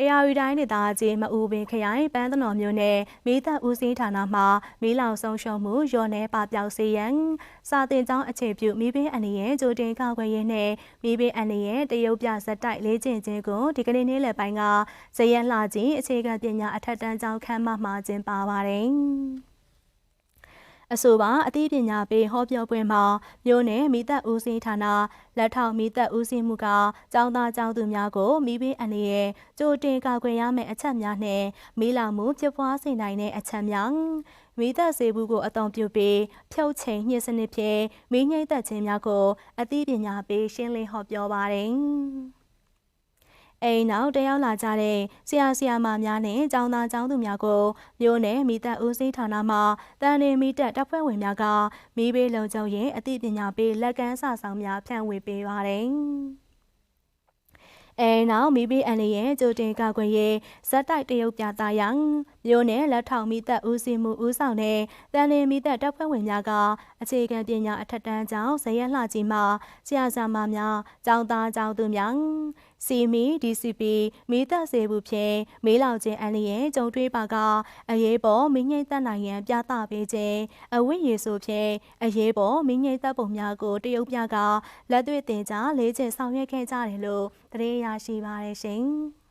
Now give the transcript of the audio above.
အေယာရီတိုင်းဒေသကြီးမအူပင်ခရိုင်ပန်းတနော်မြို့နယ်မိသက်ဦးစီးဌာနမှမီးလောင်ဆုံးရှုံးမှုရော်နေပပျောက်စေရန်စာတင်ကျောင်းအခြေပြုမိဘအန်ဒီရဲ့ဂျိုတင်ကောက်ွယ်ရေးနဲ့မိဘအန်ဒီရဲ့တရုတ်ပြဇက်တိုက်လေးကျင်ခြင်းကိုဒီကနေ့နေ့လယ်ပိုင်းကဇယက်လှကြီးအခြေခံပညာအထက်တန်းကျောင်းခန်းမမှာကျင်းပပါတယ်။ အဆိုပါအသိပညာပေးဟောပြောပွဲမှာမြို့နယ်မိသက်ဦးစီးဌာနလက်ထောက်မိသက်ဦးစီးမှုကကျောင်းသားကျောင်းသူများကိုမိဘအန္တရာယ်ကြိုတင်ကာကွယ်ရမယ့်အချက်များနဲ့မိလောင်မှုဖြစ်ပွားစေနိုင်တဲ့အချက်များမိသက်စေဘူးကိုအသုံးပြုပြီးဖြုတ်ချိန်ညှစ်စနစ်ဖြင့်မိငိမ့်သက်ခြင်းများကိုအသိပညာပေးရှင်းလင်းဟောပြောပါတယ်။ အိမ်နောက်တရောက်လာကြတဲ့ဆရာဆရာမများနဲ့ကျောင်းသားကျောင်းသူများကိုမြို့နယ်မိသက်ဦးစီးဌာနမှတန်နေမိတက်တပ်ဖွဲ့ဝင်များကမိဘေးလုံခြုံရေးအသိပညာပေးလက်ကမ်းစာဆောင်များဖြန့်ဝေပေးပါတယ်။အဲနောက်မိဘအန်လီရဲ့ကြိုတင်ကာကွယ်ရေးဇက်တိုက်တရုတ်ပြသရန်မြို့နယ်လက်ထောင်မိသက်ဦးစီးမှုဦးဆောင်တဲ့တန်လင်းမိသက်တပ်ဖွဲ့ဝင်များကအခြေခံပညာအထက်တန်းကျောင်းဇရက်လှကြီးမှဆရာဆရာမများကျောင်းသားကျောင်းသူများ စီမီ DCP မိသက်စေဘူးဖြင့်မေးလောင်ခြင်းအန်လီရဲ့ကြုံတွေ့ပါကအရေးပေါ်မိငိမ့်သက်နိုင်ရန်ပြသပေးခြင်းအဝိရေဆိုဖြင့်အရေးပေါ်မိငိမ့်သက်ပုံများကိုတရုတ်ပြကလက်တွေ့တင်ကြားလေးကျင့်ဆောင်ရွက်ခဲ့ကြတယ်လို့သတင်းရရှိပါရရှင်။